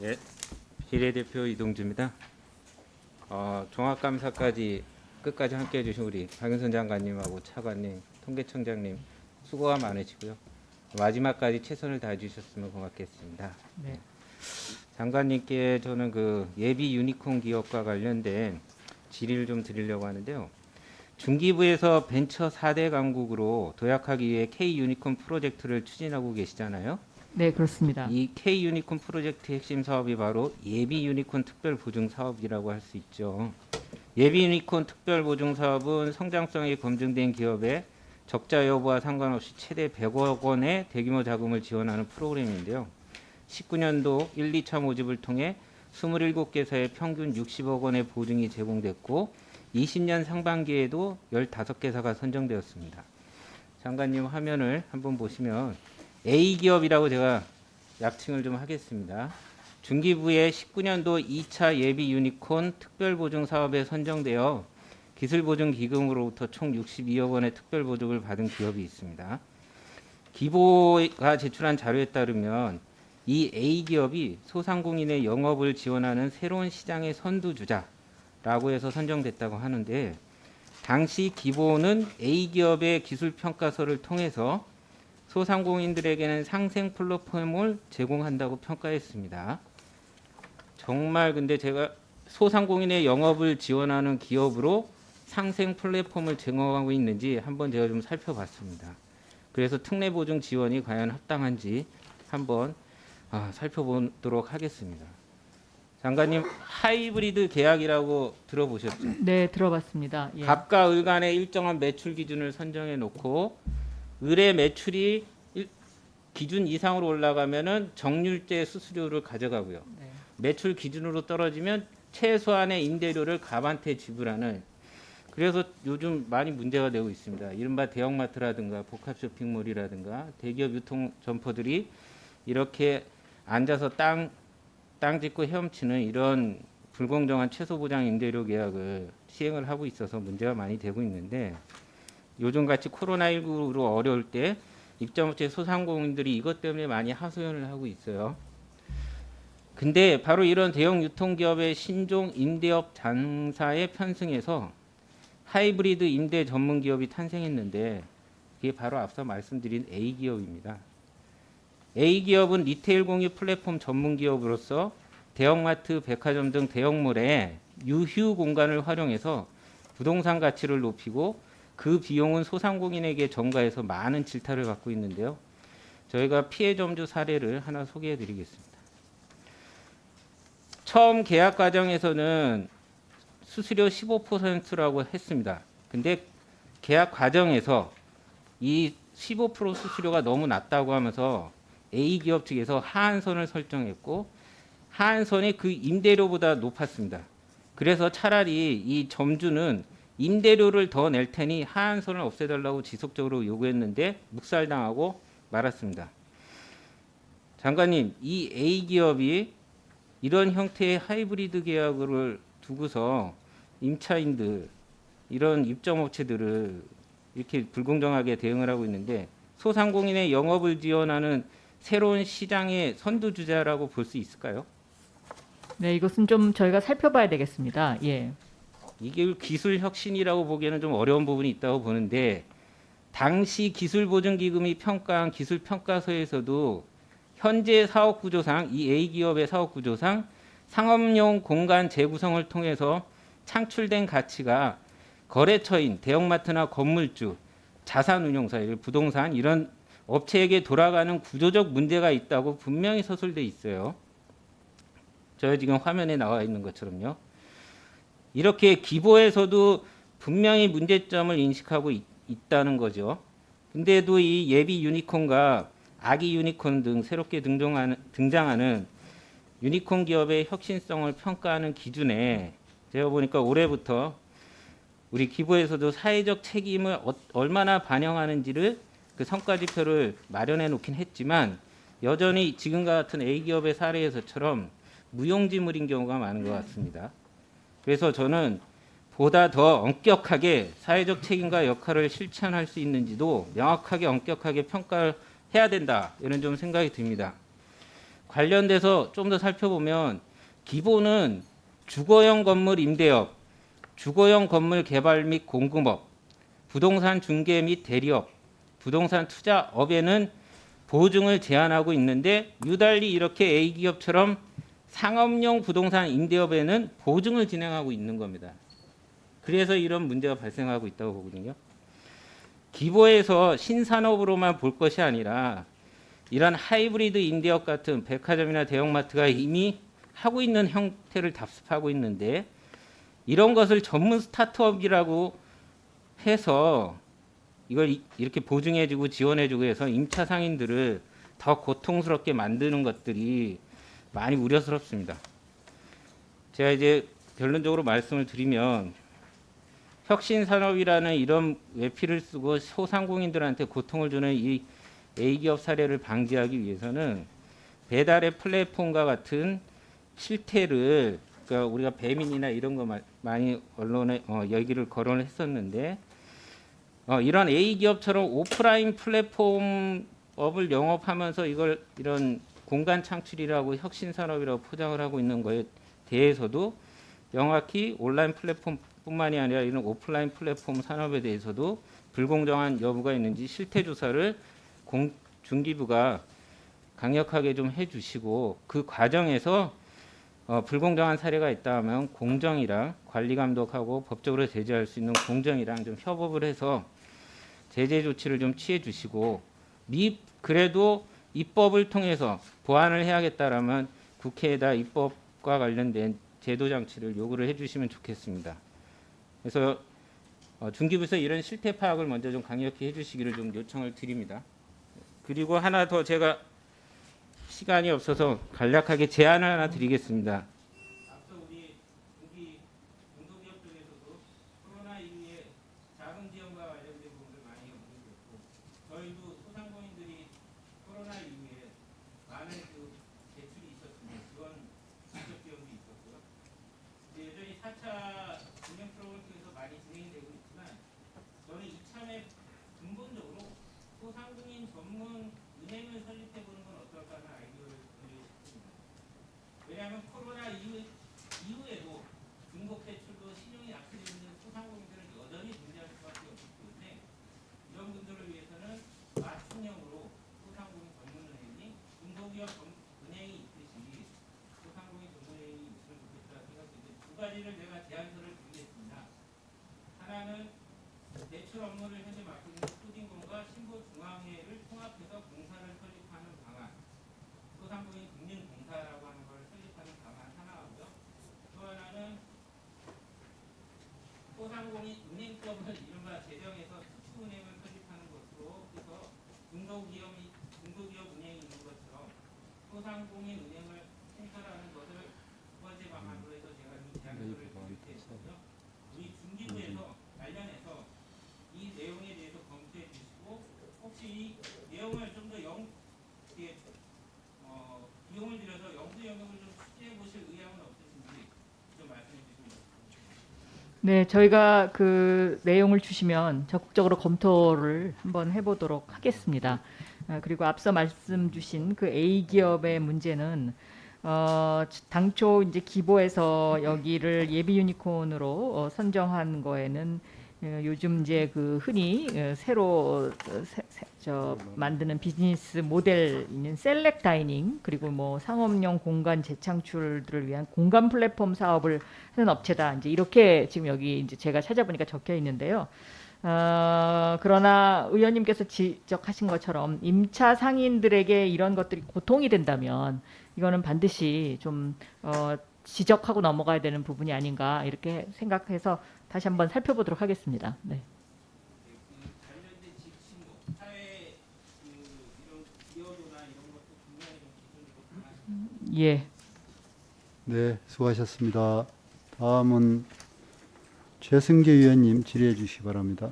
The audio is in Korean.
예, 비례대표 이동주입니다. 어, 종합감사까지 끝까지 함께해 주신 우리 박윤선 장관님하고 차관님, 통계청장님 수고가 많으시고요. 마지막까지 최선을 다해 주셨으면 고맙겠습니다. 네. 장관님께 저는 그 예비 유니콘 기업과 관련된 질의를 좀 드리려고 하는데요. 중기부에서 벤처 4대 강국으로 도약하기 위해 K 유니콘 프로젝트를 추진하고 계시잖아요. 네, 그렇습니다. 이 K 유니콘 프로젝트 핵심 사업이 바로 예비 유니콘 특별 보증 사업이라고 할 수 있죠. 예비 유니콘 특별 보증 사업은 성장성이 검증된 기업에 적자 여부와 상관없이 최대 100억 원의 대규모 자금을 지원하는 프로그램인데요. 19년도 1, 2차 모집을 통해 27개사에 평균 60억 원의 보증이 제공됐고 20년 상반기에도 15개사가 선정되었습니다. 장관님 화면을 한번 보시면 A 기업이라고 제가 약칭을 좀 하겠습니다. 중기부의 19년도 2차 예비 유니콘 특별 보증 사업에 선정되어 기술 보증 기금으로부터 총 62억 원의 특별 보증을 받은 기업이 있습니다. 기보가 제출한 자료에 따르면 이 A 기업이 소상공인의 영업을 지원하는 새로운 시장의 선두주자라고 해서 선정됐다고 하는데 당시 기보는 A 기업의 기술 평가서를 통해서 소상공인들에게는 상생 플랫폼을 제공한다고 평가했습니다. 정말 근데 제가 소상공인의 영업을 지원하는 기업으로 상생 플랫폼을 제공하고 있는지 한번 제가 좀 살펴봤습니다. 그래서 특례 보증 지원이 과연 합당한지 한번 아, 살펴보도록 하겠습니다. 장관님 하이브리드 계약이라고 들어보셨죠? 네, 들어봤습니다. 예. 갑과 을 간의 일정한 매출 기준을 선정해 놓고 을의 매출이 일- 기준 이상으로 올라가면은 정률제 수수료를 가져가고요. 네. 매출 기준으로 떨어지면 최소한의 임대료를 갑한테 지불하는 그래서 요즘 많이 문제가 되고 있습니다. 이른바 대형마트라든가 복합 쇼핑몰이라든가 대기업 유통 점포들이 이렇게 앉아서 땅, 땅 짓고 헤엄치는 이런 불공정한 최소 보장 임대료 계약을 시행을 하고 있어서 문제가 많이 되고 있는데 요즘 같이 코로나19로 어려울 때 입점업체 소상공인들이 이것 때문에 많이 하소연을 하고 있어요. 근데 바로 이런 대형 유통기업의 신종 임대업 장사에 편승해서 하이브리드 임대 전문 기업이 탄생했는데 그게 바로 앞서 말씀드린 A 기업입니다. A 기업은 리테일 공유 플랫폼 전문 기업으로서 대형마트, 백화점 등 대형몰에 유휴 공간을 활용해서 부동산 가치를 높이고 그 비용은 소상공인에게 전가해서 많은 질타를 받고 있는데요. 저희가 피해 점주 사례를 하나 소개해 드리겠습니다. 처음 계약 과정에서는 수수료 15%라고 했습니다. 근데 계약 과정에서 이 15% 수수료가 너무 낮다고 하면서 A 기업 측에서 하한선을 설정했고 하한선이 그 임대료보다 높았습니다. 그래서 차라리 이 점주는 임대료를 더 낼 테니 하한선을 없애달라고 지속적으로 요구했는데 묵살당하고 말았습니다. 장관님, 이 A 기업이 이런 형태의 하이브리드 계약을 두고서 임차인들 이런 입점업체들을 이렇게 불공정하게 대응을 하고 있는데 소상공인의 영업을 지원하는 새로운 시장의 선두주자라고 볼 수 있을까요? 네, 이것은 좀 저희가 살펴봐야 되겠습니다. 예. 이게 기술 혁신이라고 보기에는 좀 어려운 부분이 있다고 보는데 당시 기술 보증 기금이 평가한 기술 평가서에서도 현재 사업 구조상 이 A 기업의 사업 구조상 상업용 공간 재구성을 통해서 창출된 가치가 거래처인 대형마트나 건물주, 자산운용사, 부동산 이런 업체에게 돌아가는 구조적 문제가 있다고 분명히 서술돼 있어요. 저 지금 화면에 나와 있는 것처럼요. 이렇게 기보에서도 분명히 문제점을 인식하고 있, 있다는 거죠. 근데도 이 예비 유니콘과 아기 유니콘 등 새롭게 등장하는, 등장하는 유니콘 기업의 혁신성을 평가하는 기준에 제가 보니까 올해부터 우리 기부에서도 사회적 책임을 어- 얼마나 반영하는지를 그 성과 지표를 마련해 놓긴 했지만 여전히 지금과 같은 A 기업의 사례에서처럼 무용지물인 경우가 많은 것 같습니다. 그래서 저는 보다 더 엄격하게 사회적 책임과 역할을 실천할 수 있는지도 명확하게 엄격하게 평가를 해야 된다 이런 좀 생각이 듭니다. 관련돼서 좀 더 살펴보면 기본은 주거용 건물 임대업, 주거용 건물 개발 및 공급업, 부동산 중개 및 대리업, 부동산 투자업에는 보증을 제한하고 있는데 유달리 이렇게 A 기업처럼 상업용 부동산 임대업에는 보증을 진행하고 있는 겁니다. 그래서 이런 문제가 발생하고 있다고 보거든요. 기보에서 신산업으로만 볼 것이 아니라 이런 하이브리드 임대업 같은 백화점이나 대형마트가 이미 하고 있는 형태를 답습하고 있는데 이런 것을 전문 스타트업이라고 해서 이걸 이- 이렇게 보증해주고 지원해주고 해서 임차 상인들을 더 고통스럽게 만드는 것들이 많이 우려스럽습니다. 제가 이제 결론적으로 말씀을 드리면 혁신 산업이라는 이런 외피를 쓰고 소상공인들한테 고통을 주는 이 A 기업 사례를 방지하기 위해서는 배달의 플랫폼과 같은 실태를 그러니까 우리가 배민이나 이런 거 마- 많이 언론에 어, 얘기를 거론을 했었는데 어, 이런 A 기업처럼 오프라인 플랫폼 업을 영업하면서 이걸 이런 공간 창출이라고 혁신 산업이라고 포장을 하고 있는 거에 대해서도 명확히 온라인 플랫폼뿐만이 아니라 이런 오프라인 플랫폼 산업에 대해서도 불공정한 여부가 있는지 실태 조사를 공, 중기부가 강력하게 좀 해주시고 그 과정에서 어, 불공정한 사례가 있다 하면 공정이랑 관리 감독하고 법적으로 제재할 수 있는 공정이랑 좀 협업을 해서 제재 조치를 좀 취해 주시고 미 그래도 입법을 통해서 보완을 해야겠다라면 국회에다 입법과 관련된 제도 장치를 요구를 해주시면 좋겠습니다. 그래서 어, 중기부에서 이런 실태 파악을 먼저 좀 강력히 해주시기를 좀 요청을 드립니다. 그리고 하나 더 제가 시간이 없어서 간략하게 제안을 하나 드리겠습니다. around you 소상공인 은행법을 이른바 제정해서 특수은행을 설립하는 것으로 해서 중소기업이 중소기업 은행이 있는 것처럼 소상공인 은행을 신설하는 것을 두 번째 방안으로 해서 제가 이 제안서를 드릴 때거든요. 우리 중기부에서 관련해서 이 내용에 대해서 검토해 주시고 혹시 이 내용을 좀 더 영, 이게 어, 비용을 들여서 영수 영역을 좀 추진해 보실 의향은 없으신지 좀 말씀해 주시면 좋겠습니다. 네, 저희가 그 내용을 주시면 적극적으로 검토를 한번 해보도록 하겠습니다. 아, 그리고 앞서 말씀 주신 그 A 기업의 문제는 어, 당초 이제 기보에서 여기를 예비 유니콘으로 어, 선정한 거에는 어, 요즘 이제 그 흔히 어, 새로 어, 새- 새- 저 만드는 비즈니스 모델인 셀렉 다이닝 그리고 뭐 상업용 공간 재창출들을 위한 공간 플랫폼 사업을 하는 업체다. 이제 이렇게 지금 여기 이제 제가 찾아보니까 적혀 있는데요. 어, 그러나 의원님께서 지적하신 것처럼 임차 상인들에게 이런 것들이 고통이 된다면 이거는 반드시 좀 어, 지적하고 넘어가야 되는 부분이 아닌가 이렇게 생각해서 다시 한번 살펴보도록 하겠습니다. 네. 예. 네, 수고하셨습니다. 다음은 최승계 위원님 질의해 주시기 바랍니다.